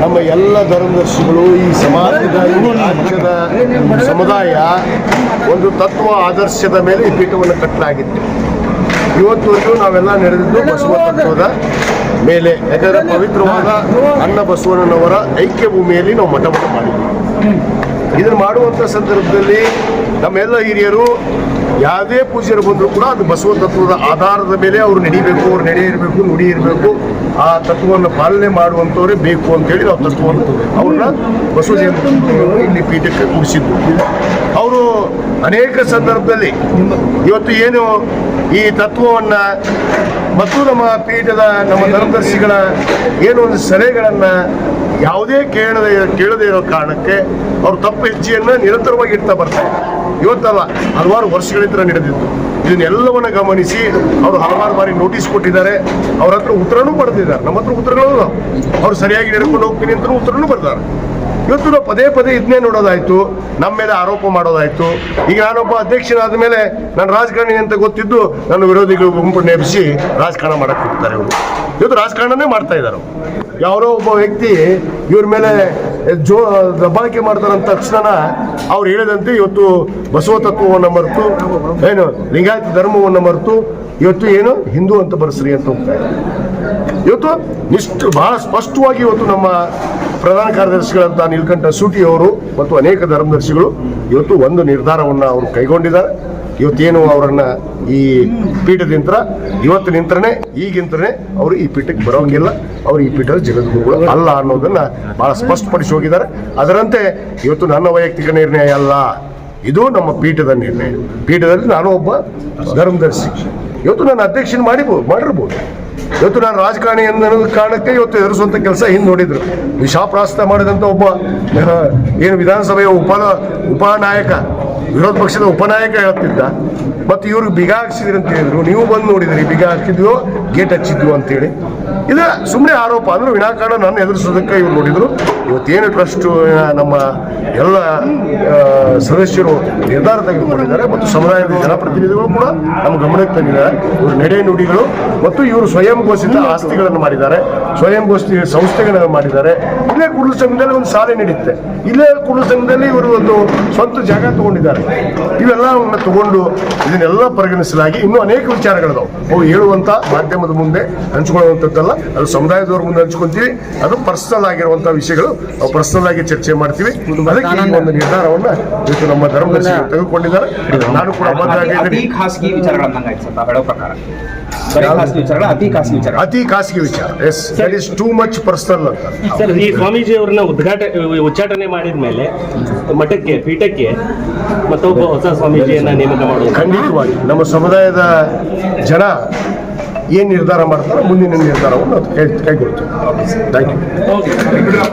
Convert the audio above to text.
ನಮ್ಮ ಎಲ್ಲ ಧರ್ಮದರ್ಶಿಗಳು ಈ ಸಮಾಜದ ರಾಜ್ಯದ ಸಮುದಾಯ ಒಂದು ತತ್ವ ಆದರ್ಶದ ಮೇಲೆ ಈ ಪೀಠವನ್ನು ಕಟ್ಟಲಾಗಿತ್ತು. ಇವತ್ತು ನಾವೆಲ್ಲ ನಡೆದಿದ್ದು ಬಸವ ತತ್ವದ ಮೇಲೆ. ಯಾಕಂದ್ರೆ ಪವಿತ್ರವಾದ ಅನ್ನ ಬಸವಣ್ಣನವರ ಐಕ್ಯ ಭೂಮಿಯಲ್ಲಿ ನಾವು ಮಠವನ್ನು ಮಾಡಿದ್ವಿ. ಇದನ್ನು ಮಾಡುವಂಥ ಸಂದರ್ಭದಲ್ಲಿ ನಮ್ಮೆಲ್ಲ ಹಿರಿಯರು ಯಾವುದೇ ಪೂಜ್ಯರು ಬಂದರೂ ಕೂಡ ಅದು ಬಸವ ತತ್ವದ ಆಧಾರದ ಮೇಲೆ ಅವರು ನಡಿಬೇಕು, ಅವ್ರು ನಡೆ ಇರಬೇಕು, ನುಡಿ ಇರಬೇಕು. ಆ ತತ್ವವನ್ನು ಪಾಲನೆ ಮಾಡುವಂಥವರೇ ಬೇಕು ಅಂತೇಳಿ ಆ ತತ್ವವನ್ನು ಅವ್ರನ್ನ ಬಸವ ಜಯಂತಿ ಇಲ್ಲಿ ಪೀಠಕ್ಕೆ ಕೂಡಿಸಿದ್ದು ಅವರು ಅನೇಕ ಸಂದರ್ಭದಲ್ಲಿ ಇವತ್ತು ಏನು ಈ ತತ್ವವನ್ನು ಮತ್ತು ನಮ್ಮ ಪೀಠದ ನಮ್ಮ ಧರ್ಮದರ್ಶಿಗಳ ಏನು ಒಂದು ಸಲಹೆಗಳನ್ನು ಯಾವುದೇ ಕೇಳದೆ ಕೇಳದೇ ಇರೋ ಕಾರಣಕ್ಕೆ ಅವರು ತಪ್ಪು ಹೆಜ್ಜೆಯನ್ನು ನಿರಂತರವಾಗಿ ಇಡ್ತಾ ಬರ್ತಾರೆ ಇವತ್ತಲ್ಲ ಹಲವಾರು ವರ್ಷಗಳಿಂದ ನಡೆದಿತ್ತು ಇದನ್ನೆಲ್ಲವನ್ನ ಗಮನಿಸಿ ಅವರು ಹಲವಾರು ಬಾರಿ ನೋಟಿಸ್ ಕೊಟ್ಟಿದ್ದಾರೆ. ಅವ್ರ ಹತ್ರ ಉತ್ತರನೂ ಪಡೆದಿದ್ದಾರೆ. ನಮ್ಮ ಹತ್ರ ಉತ್ತರಗಳು. ಅವ್ರು ಸರಿಯಾಗಿ ನಡ್ಕೊಂಡು ಹೋಗ್ತೀನಿ ಅಂತ ಉತ್ತರನೂ ಬರ್ತಾರೆ ಇವತ್ತು ಪದೇ ಪದೇ ಇದನ್ನೇ ನೋಡೋದಾಯ್ತು ನಮ್ಮ ಮೇಲೆ ಆರೋಪ ಮಾಡೋದಾಯ್ತು. ಈಗ ನಾನೊಬ್ಬ ಅಧ್ಯಕ್ಷನಾದ ಮೇಲೆ ನಾನು ರಾಜಕಾರಣಿ ಅಂತ ಗೊತ್ತಿದ್ದು ನನ್ನ ವಿರೋಧಿಗಳು ಗುಂಪು ನೆಪಿಸಿ ರಾಜಕಾರಣ ಮಾಡಕ್ಕೆ ಹೋಗ್ತಾರೆ ಇವರು. ಇವತ್ತು ರಾಜಕಾರಣನೇ ಮಾಡ್ತಾ ಇದ್ದಾರೆ ಯಾರೋ ಒಬ್ಬ ವ್ಯಕ್ತಿ ಇವ್ರ ಮೇಲೆ ಜೋ ದಬ್ಬಾಳಿಕೆ ಮಾಡ್ತಾರಂತ ತಕ್ಷಣ ಅವ್ರು ಹೇಳಿದಂತೆ ಇವತ್ತು ಬಸವ ತತ್ವವನ್ನು ಮರೆತು, ಏನು ಲಿಂಗಾಯತ ಧರ್ಮವನ್ನು ಮರೆತು ಇವತ್ತು ಏನು ಹಿಂದೂ ಅಂತ ಬರೆಸ್ರಿ ಅಂತ ಹೋಗ್ತಾ ಇವತ್ತು ನಿಷ್ಠ ಬಹಳ ಸ್ಪಷ್ಟವಾಗಿ ಇವತ್ತು ನಮ್ಮ ಪ್ರಧಾನ ಕಾರ್ಯದರ್ಶಿಗಳಂತ ನೀಲಕಂಠ ಸೂಟಿ ಅವರು ಮತ್ತು ಅನೇಕ ಧರ್ಮದರ್ಶಿಗಳು ಇವತ್ತು ಒಂದು ನಿರ್ಧಾರವನ್ನು ಅವರು ಕೈಗೊಂಡಿದ್ದಾರೆ. ಇವತ್ತೇನು ಅವರನ್ನ ಈ ಪೀಠದಿಂತ್ರ ಇವತ್ತು ನಿಂತ್ರನೆ, ಈಗಿಂತ್ರನೆ ಅವರು ಈ ಪೀಠಕ್ಕೆ ಬರೋಂಗಿಲ್ಲ. ಅವರು ಈ ಪೀಠದ ಜಗದ್ಗುರುಗಳು ಅಲ್ಲ ಅನ್ನೋದನ್ನ ಬಹಳ ಸ್ಪಷ್ಟಪಡಿಸಿ ಹೋಗಿದ್ದಾರೆ. ಅದರಂತೆ ಇವತ್ತು ನನ್ನ ವೈಯಕ್ತಿಕ ನಿರ್ಣಯ ಅಲ್ಲ. ಇದು ನಮ್ಮ ಪೀಠದ ನಿರ್ಣಯ. ಪೀಠದಲ್ಲಿ ನಾನು ಒಬ್ಬ ಧರ್ಮದರ್ಶಿ. ಇವತ್ತು ನಾನು ಅಧ್ಯಕ್ಷನ ಮಾಡಿಬೋದು ಮಾಡಿರ್ಬೋದು. ಇವತ್ತು ನಾನು ರಾಜಕಾರಣಿ ಅನ್ನೋ ಕಾರಣಕ್ಕೆ ಇವತ್ತು ಎದುರಿಸುವಂಥ ಕೆಲಸ ಹಿಂದೆ ನೋಡಿದ್ರು. ವಿಷಾಪ್ರಾಸ್ತ ಮಾಡಿದಂತ ಒಬ್ಬ ಏನು ವಿಧಾನಸಭೆಯ ಉಪ ಉಪನಾಯಕ, ವಿರೋಧ ಪಕ್ಷದ ಉಪನಾಯಕ ಹೇಳ್ತಿದ್ದ. ಮತ್ತು ಇವ್ರಿಗೆ ಬಿಗ ಹಾಕ್ಸಿದ್ರಿ ಅಂತ ಹೇಳಿದ್ರು. ನೀವು ಬಂದು ನೋಡಿದ್ರಿ, ಬಿಗ ಹಾಕಿದ್ವೋ ಗೇಟ್ ಹಚ್ಚಿದ್ವು ಅಂತೇಳಿ. ಇದು. ಸುಮ್ಮನೆ ಆರೋಪ. ಅಂದ್ರೆ ವಿನಾಕಾರಣ ನನ್ನ ಎದುರಿಸೋದಕ್ಕೆ ಇವ್ರು ನೋಡಿದ್ರು. ಇವತ್ತೇನು ಟ್ರಸ್ಟ್ ನಮ್ಮ ಎಲ್ಲ ಸದಸ್ಯರು ನಿರ್ಧಾರ ತೆಗೆದುಕೊಂಡಿದ್ದಾರೆ ಮತ್ತು ಸಮುದಾಯದ ಜನಪ್ರತಿನಿಧಿಗಳು ಕೂಡ ನಮ್ಮ ಗಮನಕ್ಕೆ ತಂದಿದ್ದಾರೆ. ಇವರು ನೆಡೆ ನುಡಿಗಳು ಮತ್ತು ಇವರು ಸ್ವಯಂ ಘೋಷಿತ ಆಸ್ತಿಗಳನ್ನು ಮಾಡಿದ್ದಾರೆ. ಸ್ವಯಂ ಘೋಷಿತ ಸಂಸ್ಥೆಗಳನ್ನು ಮಾಡಿದ್ದಾರೆ. ಇಲ್ಲೇ ಕುರುಳು ಸಂಘದಲ್ಲಿ ಒಂದು ಸಾಲೆ ನಡೀತೆ. ಇಲ್ಲೇ ಕುಡು ಸಂಘದಲ್ಲಿ ಇವರು ಒಂದು ಸ್ವಂತ ಜಾಗ ತಗೊಂಡಿದ್ದಾರೆ. ಇವೆಲ್ಲವನ್ನ ತಗೊಂಡು ಇದನ್ನೆಲ್ಲ ಪರಿಗಣಿಸಲಾಗಿ ಇನ್ನೂ ಅನೇಕ ವಿಚಾರಗಳಿದಾವೆ. ಅವು ಹೇಳುವಂತ ಮಾಧ್ಯಮದ ಮುಂದೆ ಹಂಚ್ಕೊಳ್ಳುವಂಥದ್ದಲ್ಲ ಅದು ಸಮುದಾಯದವ್ರ ಮುಂದೆ ಹಂಚ್ಕೊಂತೀವಿ ಅದು ಪರ್ಸನಲ್ ಆಗಿರುವಂತ ವಿಷಯಗಳು ನಾವು ಪರ್ಸನಲ್ ಆಗಿ ಚರ್ಚೆ ಮಾಡ್ತೀವಿ. ಅದಕ್ಕೆ ಈ ಒಂದು ನಿರ್ಧಾರವನ್ನ ಇವತ್ತು ನಮ್ಮ ಧರ್ಮದರ್ಶಿ ತೆಗೆದುಕೊಂಡಿದ್ದಾರೆ. ನಾನು ಕೂಡ ಖಾಸಗಿ ಪ್ರಕಾರ. ಅತಿ ಖಾಸಗಿ ವಿಚಾರ. ಅತಿ ಖಾಸಗಿ ವಿಚಾರ. Yes that is too much personal ಅಂತ. ಸರ್ ಈ ಸ್ವಾಮೀಜಿ ಅವ್ರನ್ನ ಉದ್ಘಾಟ ಉಚ್ಚಾಟನೆ ಮಾಡಿದ ಮೇಲೆ ಮಠಕ್ಕೆ ಪೀಠಕ್ಕೆ ಮತ್ತೊಬ್ಬ ಹೊಸ ಸ್ವಾಮೀಜಿಯನ್ನ ನೇಮಕ ಮಾಡುವುದು. ಖಂಡಿತವಾಗಿ. ನಮ್ಮ ಸಮುದಾಯದ ಜನ ಏನ್ ನಿರ್ಧಾರ ಮಾಡ್ತಾರೋ ಮುಂದಿನ ನಿರ್ಧಾರವನ್ನು ಕೈಗೊಳ್ತೀವಿ. Thank you